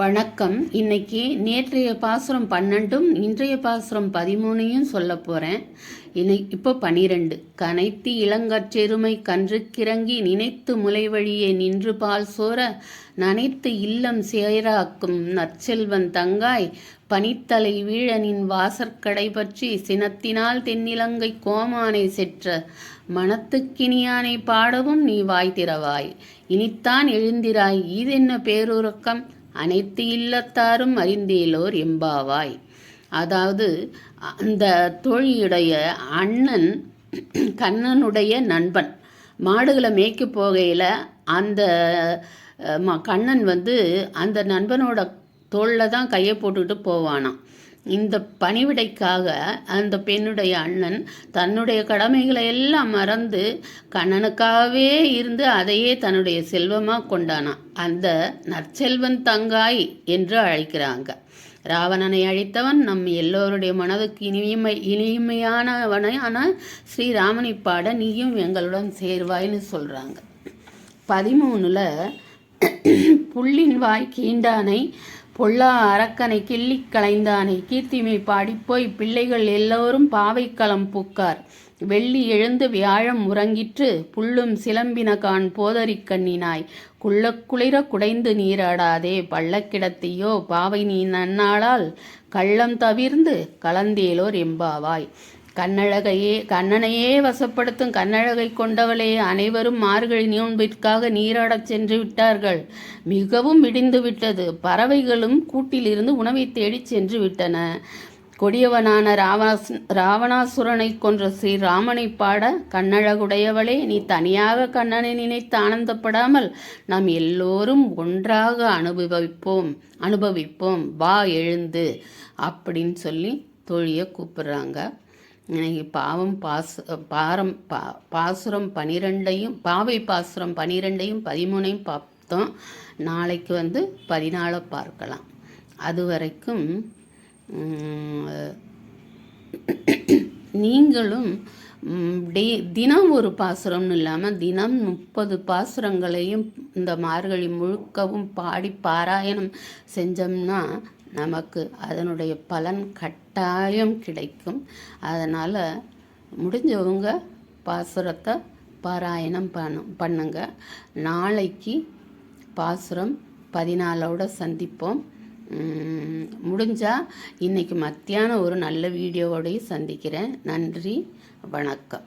வணக்கம். இன்னைக்கு நேற்றைய பாசுரம் பன்னெண்டும் இன்றைய பாசுரம் பதிமூணையும் சொல்ல போகிறேன் இன்னை இப்போ பனிரெண்டு. கனைத்து இளங்கற்றெருமை கன்றுக்கிறங்கி நினைத்து முலை வழியே நின்று பால் சோர நனைத்து இல்லம் சேராக்கும் நற்செல்வன் தங்காய் பனித்தலை வீழனின் வாசற்கடை பற்றி சினத்தினால் தென்னிலங்கை கோமானை செற்ற மனத்துக்கினியானை பாடவும் நீ வாய் திறவாய். இனித்தான் எழுந்திராய். இதென்ன பேருறக்கம் அனைத்து இல்லத்தாரும் அறிந்தேலோர் எம்பாவாய். அதாவது அந்த தோழியுடைய அண்ணன் கண்ணனுடைய நண்பன். மாடுகளை மேய்க்க போகையில் அந்த ம- கண்ணன் வந்து அந்த நண்பனோட தோளில் தான் கையை போட்டுக்கிட்டு போவானாம். இந்த பணிவிடைக்காக அந்த பெண்ணுடைய அண்ணன் தன்னுடைய கடமைகளை எல்லாம் மறந்து கண்ணனுக்காகவே இருந்து அதையே தன்னுடைய செல்வமாக கொண்டானான் அந்த நற்செல்வன் தங்காய் என்று அழைக்கிறாங்க. ராவணனை அழித்தவன் நம் எல்லோருடைய மனதுக்கு இனிமை இனிமையானவனான ஸ்ரீராமனை பாட நீயும் எங்களுடன் சேர்வாய்ன்னு சொல்கிறாங்க பதிமூணில் புள்ளின் வாய் கீண்டானை பொல்லா அரக்கனை கிள்ளிக் களைந்தானை. கீர்த்திமை பாடிப்போய் பிள்ளைகள் எல்லோரும் பாவைக்களம் பூக்கார். வெள்ளி எழுந்து வியாழம் உறங்கிற்று புல்லும் சிலம்பின கான் போதரிக் கண்ணினாய். குள்ள குளிர குடைந்து நீராடாதே. பள்ளக்கிடத்தையோ பாவை நீ நன்னாளால். கள்ளம் தவிர்ந்து கலந்தேலோர் எம்பாவாய். கண்ணழகையே கண்ணனையே வசப்படுத்தும் கண்ணழகை கொண்டவளே அனைவரும் மார்கழி நோன்பிற்காக நீராடச் சென்று விட்டார்கள். மிகவும் விடிந்து விட்டது. பறவைகளும் கூட்டிலிருந்து உணவை தேடிச் சென்று விட்டன. கொடியவனான ராவணாஸ் ராவணாசுரனை கொன்ற ஸ்ரீராமனை பாட கண்ணழகுடையவளே நீ தனியாக கண்ணனை நினைத்து ஆனந்தப்படாமல் நாம் எல்லோரும் ஒன்றாக அனுபவிப்போம் அனுபவிப்போம். வா எழுந்து அப்படின்னு சொல்லி தோழியை கூப்பிடுறாங்க. பாவம் பாச பாரம் பா பாசுரம் பனிரெண்டையும் பாவை பாசுரம் பனிரெண்டையும் பதிமூணையும் பார்த்தோம். நாளைக்கு வந்து பதினாலை பார்க்கலாம். அது வரைக்கும் நீங்களும் டே தினம் ஒரு பாசுரம்னு இல்லாமல் தினம் முப்பது பாசுரங்களையும் இந்த மார்கழி முழுக்கவும் பாடி பாராயணம் செஞ்சோம்னா நமக்கு அதனுடைய பலன் கட்டாயம் கிடைக்கும். அதனால் முடிஞ்சவங்க பாசுரத்தை பாராயணம் பண்ணு பண்ணுங்க. நாளைக்கு பாசுரம் பதினாலோட சந்திப்போம். முடிஞ்சால் இன்றைக்கி மத்தியானம் ஒரு நல்ல வீடியோவோடையும் சந்திக்கிறேன். நன்றி வணக்கம்.